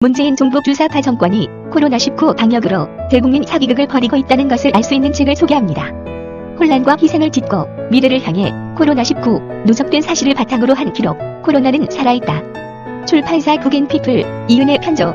문재인 종북 주사파 정권이 코로나19 방역으로 대국민 사기극을 벌이고 있다는 것을 알 수 있는 책을 소개합니다. 혼란과 희생을 딛고 미래를 향해 코로나19 누적된 사실을 바탕으로 한 기록 코로나는 살아있다. 출판사 국인피플 이은혜 편조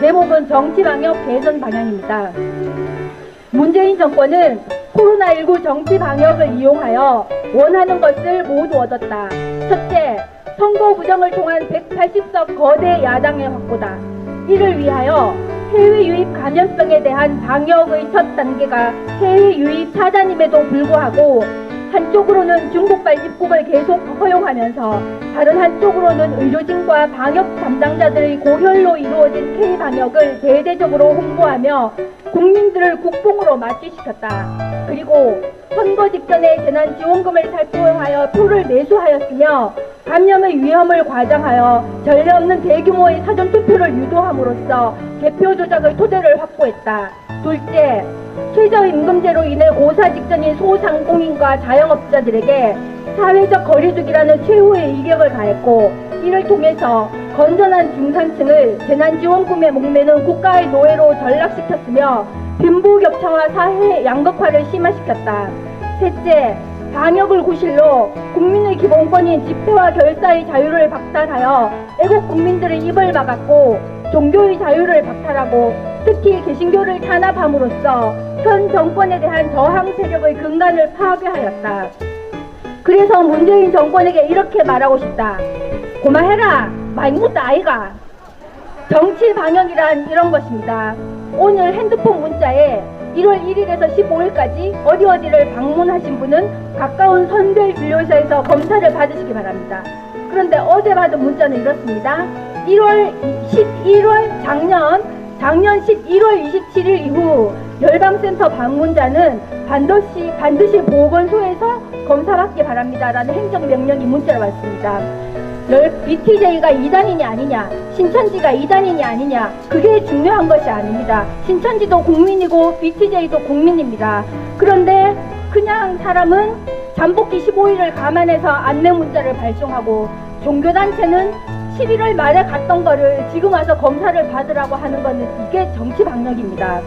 제목은 정치 방역 개선 방향입니다. 문재인 정권은 코로나19 정치 방역을 이용하여 원하는 것을 모두 얻었다. 첫째, 선거 부정을 통한 180석 거대 야당의 확보다. 이를 위하여 해외 유입 감염병에 대한 방역의 첫 단계가 해외 유입 차단임에도 불구하고 한쪽으로는 중국발 입국을 계속 허용하면서 다른 한쪽으로는 의료진과 방역 담당자들의 고혈로 이루어진 K-방역을 대대적으로 홍보하며 국민들을 국뽕으로 맞추시켰다. 그리고 선거 직전에 재난지원금을 살포하여 표를 매수하였으며 감염의 위험을 과장하여 전례 없는 대규모의 사전투표를 유도함으로써 개표 조작의 토대를 확보했다. 둘째, 최저임금제로 인해 고사 직전인 소상공인과 자영업자들에게 사회적 거리두기라는 최후의 이격을 가했고 이를 통해서 건전한 중산층을 재난지원금에 목매는 국가의 노예로 전락시켰으며 빈부격차와 사회 양극화를 심화시켰다. 셋째, 방역을 구실로 국민의 기본권인 집회와 결사의 자유를 박탈하여 애국 국민들의 입을 막았고 종교의 자유를 박탈하고 특히 개신교를 탄압함으로써 현 정권에 대한 저항 세력의 근간을 파괴하였다. 그래서 문재인 정권에게 이렇게 말하고 싶다. 고마해라. 묻다 아이가. 정치 방역이란 이런 것입니다. 오늘 핸드폰 문자에 1월 1일에서 15일까지 어디 어디를 방문하신 분은 가까운 선별 진료소에서 검사를 받으시기 바랍니다. 그런데 어제 받은 문자는 이렇습니다. 1월 11월 작년 작년 11월 27일 이후 열방센터 방문자는 반드시 반드시 보건소에서 검사받기 바랍니다라는 행정명령이 문자로 왔습니다. 열 BTJ가 2단이냐 아니냐, 신천지가 2단이냐 아니냐, 그게 중요한 것이 아닙니다. 신천지도 국민이고 BTJ도 국민입니다. 그런데 그냥 사람은 잠복기 15일을 감안해서 안내 문자를 발송하고 종교단체는 11월 말에 갔던 거를 지금 와서 검사를 받으라고 하는 거는 이게 정치 방역입니다.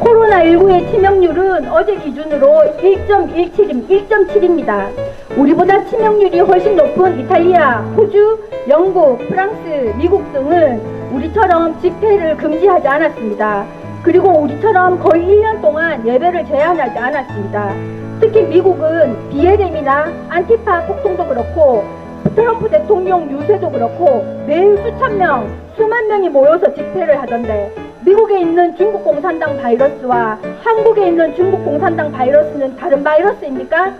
코로나19의 치명률은 어제 기준으로 1.17임, 1.7입니다. 우리보다 치명률이 훨씬 높은 이탈리아, 호주, 영국, 프랑스, 미국 등은 우리처럼 집회를 금지하지 않았습니다. 그리고 우리처럼 거의 1년 동안 예배를 제한하지 않았습니다. 특히 미국은 BLM이나 안티파 폭동도 그렇고 트럼프 대통령 유세도 그렇고 매일 수천 명, 수만 명이 모여서 집회를 하던데 미국에 있는 중국 공산당 바이러스와 한국에 있는 중국 공산당 바이러스는 다른 바이러스입니까?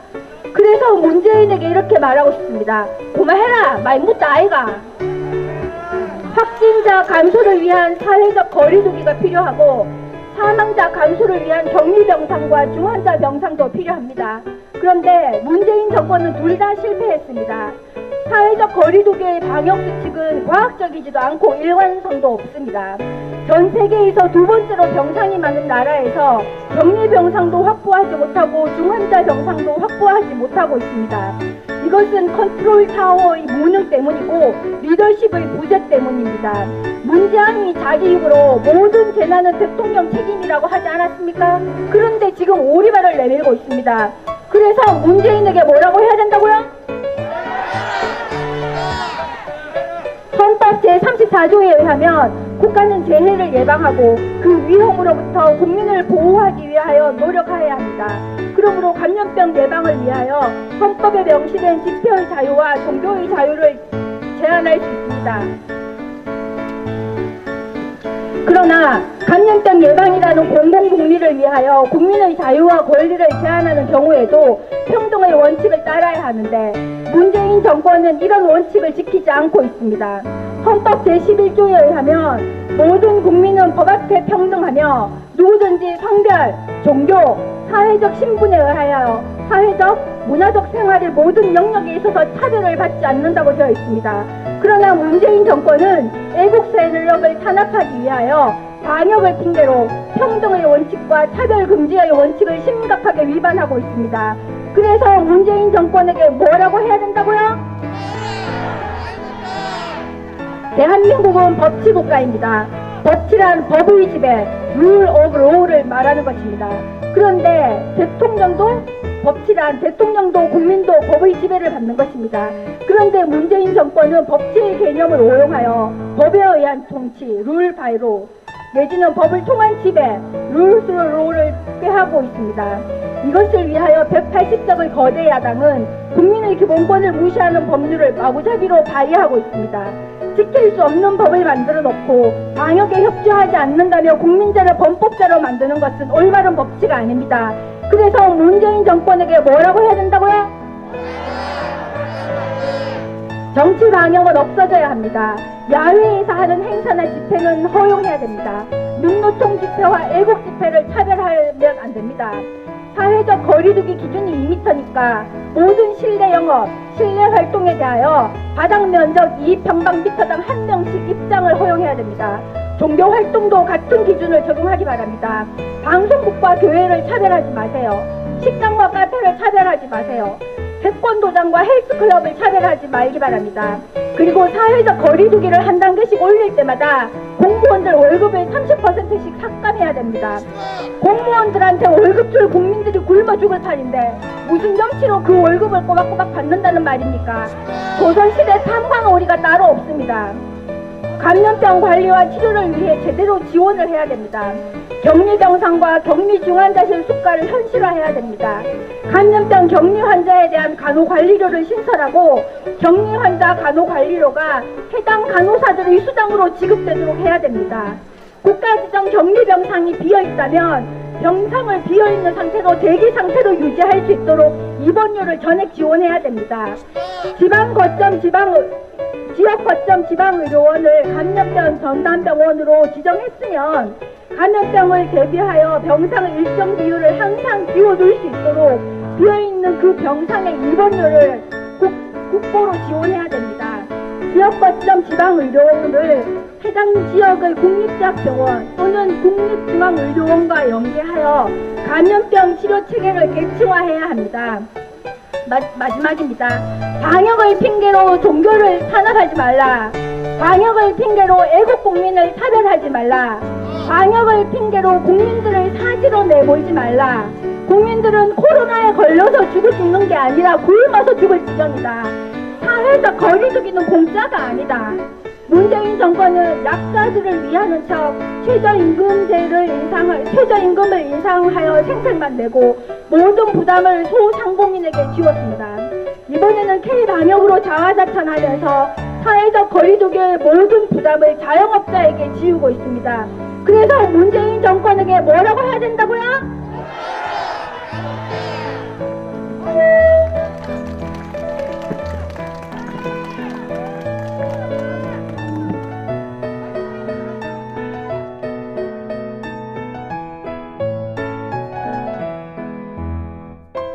그래서 문재인에게 이렇게 말하고 싶습니다. 그만해라, 말 묻다 아이가. 확진자 감소를 위한 사회적 거리두기가 필요하고 사망자 감소를 위한 격리병상과 중환자 병상도 필요합니다. 그런데 문재인 정권은 둘 다 실패했습니다. 사회적 거리두기의 방역 수칙은 과학적이지도 않고 일관성도 없습니다. 전 세계에서 두 번째로 병상이 많은 나라에서 격리 병상도 확보하지 못하고 중환자 병상도 확보하지 못하고 있습니다. 이것은 컨트롤 타워의 무능 때문이고 리더십의 부재 때문입니다. 문재인이 자기 입으로 모든 재난은 대통령 책임이라고 하지 않았습니까? 그런데 지금 오리발을 내밀고 있습니다. 그래서 문재인에게 뭐라고 해야 된다고요? 제34조에 의하면 국가는 재해를 예방하고 그 위험으로부터 국민을 보호하기 위하여 노력해야 합니다. 그러므로 감염병 예방을 위하여 헌법에 명시된 집회의 자유와 종교의 자유를 제한할 수 있습니다. 그러나 감염병 예방이라는 공공복리를 위하여 국민의 자유와 권리를 제한하는 경우에도 평등의 원칙을 따라야 하는데 문재인 정권은 이런 원칙을 지키지 않고 있습니다. 헌법 제11조에 의하면 모든 국민은 법 앞에 평등하며 누구든지 성별, 종교, 사회적 신분에 의하여 사회적, 문화적 생활의 모든 영역에 있어서 차별을 받지 않는다고 되어 있습니다. 그러나 문재인 정권은 애국 세력을 탄압하기 위하여 방역을 핑계로 평등의 원칙과 차별 금지의 원칙을 심각하게 위반하고 있습니다. 그래서 문재인 정권에게 뭐라고 해야 된다고요? 대한민국은 법치 국가입니다. 법치란 법의 지배, rule of law를 말하는 것입니다. 그런데 대통령도 법치란 대통령도 국민도 법의 지배를 받는 것입니다. 그런데 문재인 정권은 법치의 개념을 오용하여 법에 의한 통치, by law, 내지는 법을 통한 지배, through law를 꾀하고 있습니다. 이것을 위하여 180석의 거대 야당은 국민의 기본권을 무시하는 법률을 마구잡이로 발의하고 있습니다. 지킬 수 없는 법을 만들어 놓고 방역에 협조하지 않는다며 국민자를 범법자로 만드는 것은 올바른 법치가 아닙니다. 그래서 문재인 정권에게 뭐라고 해야 된다고요? 정치 방역은 없어져야 합니다. 야외에서 하는 행사나 집회는 허용해야 됩니다. 눈노총 집회와 애국 집회를 차별하면 안 됩니다. 사회적 거리두기 기준이 2m니까 모든 실내 영업, 실내 활동에 대하여 바닥 면적 2평방미터당 한 명씩 입장을 허용해야 됩니다. 종교 활동도 같은 기준을 적용하기 바랍니다. 방송국과 교회를 차별하지 마세요. 식당과 카페를 차별하지 마세요. 태권도장과 헬스클럽을 차별하지 말기 바랍니다. 그리고 사회적 거리두기를 한 단계씩 올릴 때마다 공무원들 월급을 30%씩 삭감해야 됩니다. 공무원들한테 월급 줄 국민들이 굶어 죽을 판인데 무슨 염치로 그 월급을 꼬박꼬박 받는다는 말입니까? 조선시대 탐관오리가 따로 없습니다. 감염병 관리와 치료를 위해 제대로 지원을 해야 됩니다. 격리 병상과 격리 중환자실 수가를 현실화해야 됩니다. 감염병 격리 환자에 대한 간호 관리료를 신설하고 격리 환자 간호 관리료가 해당 간호사들의 수당으로 지급되도록 해야 됩니다. 국가 지정 격리 병상이 비어 있다면 병상을 비어 있는 상태로 대기 상태로 유지할 수 있도록 입원료를 전액 지원해야 됩니다. 지방 거점 지방 지역 거점 지방의료원을 감염병 전담병원으로 지정했으면 감염병을 대비하여 병상의 일정 비율을 항상 비워둘 수 있도록 비어있는 그 병상의 입원료를 국, 국고로 지원해야 됩니다. 지역 거점 지방의료원을 해당 지역의 국립대학 병원 또는 국립중앙의료원과 연계하여 감염병 치료 체계를 개층화해야 합니다. 마, 마지막입니다. 방역을 핑계로 종교를 탄압하지 말라. 방역을 핑계로 애국 국민을 차별하지 말라. 방역을 핑계로 국민들을 사지로 내몰지 말라. 국민들은 코로나에 걸려서 죽을 죽는 게 아니라 굶어서 죽을 지경이다. 사회적 거리 두기는 공짜가 아니다. 문재인 정권은 약자들을 위하는 척 최저임금제를 인상 최저임금을 인상하여 생색만 내고 모든 부담을 소상공인에게 지웠습니다. 이번에는 K 방역으로 자화자찬하면서 사회적 거리두기의 모든 부담을 자영업자에게 지우고 있습니다. 그래서 문재인 정권에게 뭐라고 해야 된다고요?